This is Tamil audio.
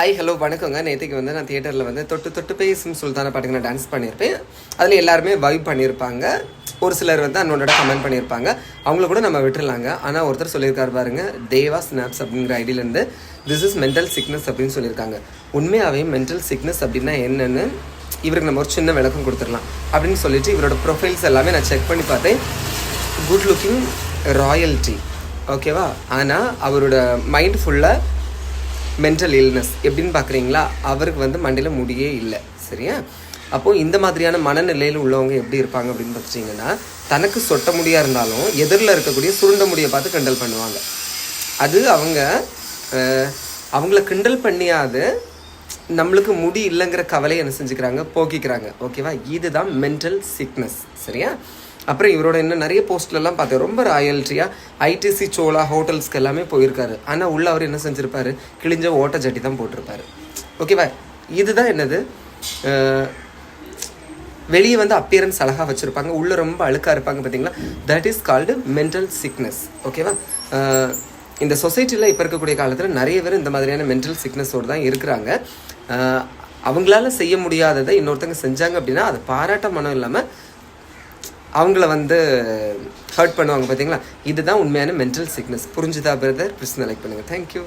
ஹாய் ஹலோ வணக்கங்க. நேற்றுக்கு வந்து நான் தியேட்டரில் வந்து தொட்டு தொட்டு பேசும் சுல்தான பாட்டுக்கு நான் டான்ஸ் பண்ணியிருப்பேன் அதில் எல்லாருமே வைப் பண்ணியிருப்பாங்க ஒரு சிலர் வந்து அன்னோட கமெண்ட் பண்ணியிருப்பாங்க அவங்கள கூட நம்ம விட்டுறலாங்க. ஆனால் ஒருத்தர் சொல்லியிருக்காரு பாருங்க தேவா ஸ்னாப்ஸ் அப்படிங்கிற ஐடியிலேருந்து திஸ் இஸ் மென்டல் சிக்னஸ் அப்படின்னு சொல்லியிருக்காங்க. உண்மையாகவே மென்டல் சிக்னஸ் அப்படின்னா என்னென்னு இவருக்கு நம்ம ஒரு சின்ன விளக்கம் கொடுத்துடலாம். அப்படின்னு சொல்லிட்டு இவரோட ப்ரொஃபைல்ஸ் எல்லாமே நான் செக் பண்ணி பார்த்தேன். குட் லுக்கிங் ராயல்ட்டி ஓகேவா ஆனால் அவரோட மைண்ட் ஃபுல்லாக மென்டல் இல்னஸ் எப்படின்னு பார்க்குறீங்களா? அவருக்கு வந்து மண்டையில் முடியே இல்லை. சரியா? அப்போது இந்த மாதிரியான மனநிலையில் உள்ளவங்க எப்படி இருப்பாங்க அப்படின்னு பார்த்துட்டிங்கன்னா தனக்கு சொட்ட முடியாக இருந்தாலும் எதிரில் இருக்கக்கூடிய சுருண்ட முடியை பார்த்து கிண்டல் பண்ணுவாங்க. அது அவங்க அவங்கள கிண்டல் பண்ணியாவது நம்மளுக்கு முடி இல்லைங்கிற கவலையை என்ன செஞ்சுக்கிறாங்க? போக்கிக்கிறாங்க. ஓகேவா? இதுதான் மென்டல் சிக்னஸ் சரியா? அப்புறம் இவரோட இன்னும் நிறைய போஸ்ட்லலாம் பார்த்தேன். ரொம்ப ராயல்ட்டியாக ஐடிசி சோலா ஹோட்டல்ஸ்க்கு எல்லாமே போயிருக்காரு. ஆனால் உள்ள அவர் என்ன செஞ்சிருப்பார்? கிழிஞ்ச ஓட்ட ஜட்டி தான் போட்டிருப்பாரு. ஓகேவா இதுதான் என்னது? வெளியே வந்து அப்பியரன்ஸ் அழகாக வச்சுருப்பாங்க. உள்ளே ரொம்ப அழுக்காக இருப்பாங்க பார்த்தீங்களா? That is called mental sickness ஓகேவா இந்த சொசைட்டியில் இப்போ இருக்கக்கூடிய காலத்தில் நிறைய பேர் இந்த மாதிரியான மென்டல் சிக்னஸோடு தான் இருக்கிறாங்க. அவங்களால செய்ய முடியாததை இன்னொருத்தங்க செஞ்சாங்க அப்படின்னா அது பாராட்ட மனம் இல்லாமல் அவங்கள வந்து ஹர்ட் பண்ணுவாங்க பார்த்தீங்களா இதுதான் உண்மையான மென்டல் சிக்னஸ் புரிஞ்சுதா பிரதர் பிரச்சனை லைக் பண்ணுங்கள் தேங்க்யூ